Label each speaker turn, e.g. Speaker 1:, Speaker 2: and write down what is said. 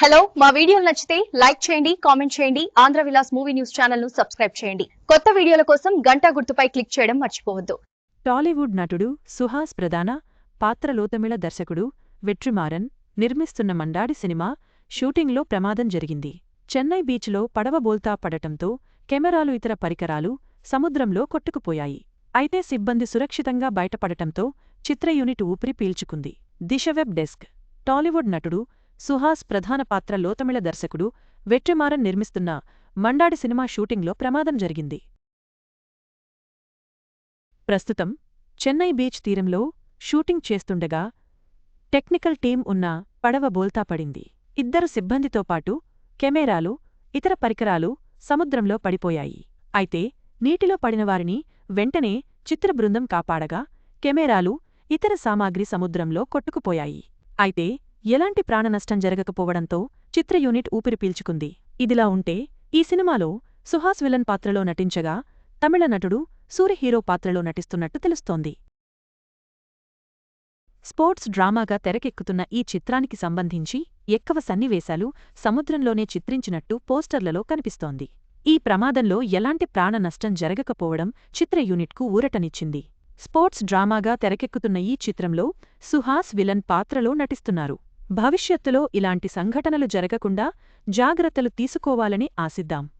Speaker 1: Hello మా వీడియోలు నచ్చితే లైక్ చేయండి కామెంట్ చేయండి ఆంధ్ర విలాస్ మూవీ న్యూస్ ఛానల్ను సబ్స్క్రైబ్ చేయండి. కొత్త వీడియోల కోసం గంట గుర్తుపై క్లిక్ చేయడం మర్చిపోవద్దు.
Speaker 2: టాలీవుడ్ నటుడు సుహాస్ ప్రధాన పాత్రలోతమిళ దర్శకుడు వెట్రిమారన్ నిర్మిస్తున్న మండాడి సినిమా షూటింగ్లో ప్రమాదం జరిగింది. చెన్నై బీచ్లో పడవ బోల్తా పడటంతో కెమెరాలు ఇతర పరికరాలు సముద్రంలో కొట్టుకుపోయాయి. అయితే సిబ్బంది సురక్షితంగా బయటపడటంతో చిత్ర యూనిట్ ఊపిరి పీల్చుకుంది. Disha web desk. టాలీవుడ్ నటుడు సుహాస్ ప్రధాన పాత్ర లోతమిళ దర్శకుడు వెట్రిమారన్ నిర్మిస్తున్న మండాడి సినిమా షూటింగ్లో ప్రమాదం జరిగింది. ప్రస్తుతం చెన్నై బీచ్ తీరంలో షూటింగ్ చేస్తుండగా టెక్నికల్ టీం ఉన్న పడవ బోల్తా పడింది. ఇద్దరు సిబ్బందితో పాటు కెమెరాలు ఇతర పరికరాలు సముద్రంలో పడిపోయాయి. అయితే నీటిలో పడినవారిని వెంటనే చిత్రబృందం కాపాడగా కెమెరాలు ఇతర సామాగ్రి సముద్రంలో కొట్టుకుపోయాయి. అయితే ఎలాంటి ప్రాణనష్టం జరగకపోవడంతో చిత్ర యూనిట్ ఊపిరి పీల్చుకుంది. ఇదిలా ఉంటే ఈ సినిమాలో సుహాస్ విలన్ పాత్రలో నటించగా తమిళ నటుడు సూర్య హీరో పాత్రలో నటిస్తున్నట్టు తెలుస్తోంది. స్పోర్ట్స్ డ్రామాగా తెరకెక్కుతున్న ఈ చిత్రానికి సంబంధించి ఎక్కువ సన్నివేశాలు సముద్రంలోనే చిత్రించినట్టు పోస్టర్లలో కనిపిస్తోంది. ఈ ప్రమాదంలో ఎలాంటి ప్రాణ నష్టం జరగకపోవడం చిత్ర యూనిట్కు ఊరటనిచ్చింది. స్పోర్ట్స్ డ్రామాగా తెరకెక్కుతున్న ఈ చిత్రంలో సుహాస్ విలన్ పాత్రలో నటిస్తున్నారు. భవిష్యత్తులో ఇలాంటి సంఘటనలు జరగకుండా జాగ్రత్తలు తీసుకోవాలని ఆశిద్దాం.